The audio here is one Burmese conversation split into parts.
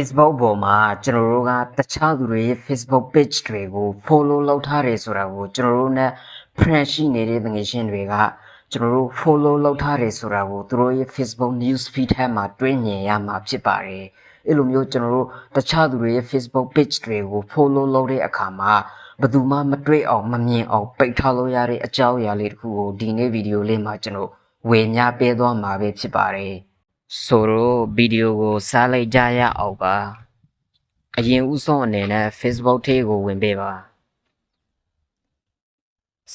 Facebook ပေါ်မှာကျွန်တော်တို့ကတခြားသူတွေရဲ့ Facebook page တွေကို follow လုပ်ထားတယ်ဆိုတာကိုကျွန်တော်တို့နဲ့ friend ရှိနေတဲ့ငွေရှင်တွေကကျွန်တော်တို့ follow လုပ်ထားတယ်ဆိုတာကိုသူတို့ရဲ့ Facebook news feed ထဲမှာတွေ့မြင်ရမှာဖြစ်ပါတယ်အဲ့လိုမျိုးကျွန်တော်တို့တခြားသူတွေရဲ့ Facebook page တွေကို follow လုပ်တဲ့အခါမှာဘယ်သူမှမတွေ့အောင်မမြင်အောင်ပိတ်ထားလို့ရတဲ့အကြောင်းအရာလေးတစ်ခုကိုဒီနေ့ဗီဒီယိုလေးမှာကျွန်တော်ဝေမျှပေးသွားမှာပဲဖြစ်ပါတယ် ဆိုတော့ဗီဒီယိုကိုစားလိုက်ကြရအောင်ပါအရင်ဥဆုံးအနေနဲ့ Facebook ထဲကိုဝင်ပေးပါ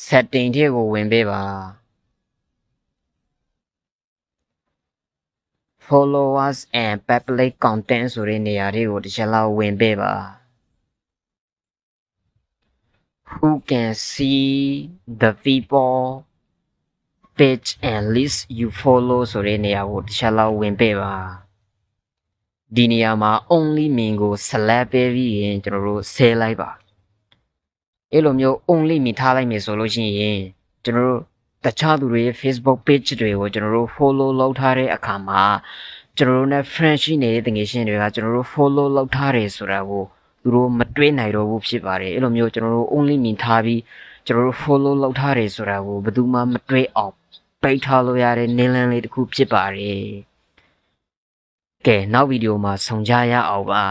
setting ထဲကိုဝင်ပေးပါ followers and public content ဆိုတဲ့နေရာတွေကိုတစ်ချက်လောက်ဝင်ပေးပါ who can see the people page and list you follow ဆိုတဲ့နေရာကိုတစ်ချက်လောက်ဝင်ပေးပါဒီနေရာမှာ only me ကို select ပေးပြီးရင်ကျွန်တော်တို့ save လိုက်ပါအဲ့လိုမျိုး only me ထားလိုက်မယ်ဆိုလို့ရှိရင်ကျွန်တော်တို့တခြားသူတွေရဲ့ Facebook page တွေကိုကျွန်တော်တို့ follow လုပ်ထားတဲ့အခါမှာကျွန်တော်တို့နဲ့ friend ရှိနေတဲ့တငယ်ချင်းတွေကကျွန်တော်တို့ follow လုပ်ထားတယ်ဆိုတာကိုသူတို့မတွေးနိုင်တော့ဘူးဖြစ်ပါတယ်အဲ့လိုမျိုးကျွန်တော်တို့ only me ထားပြီးကျွန်တော်တို့ follow လုပ်ထားတယ်ဆိုတာကိုဘယ်သူမှမတွေးအောင် ပိတ်ထားလို့ရတဲ့နင်းလန်းလေးတစ်ခုဖြစ်ပါတယ်ကဲနောက်ဗီဒီယိုမှာဆုံကြရအောင်ပါ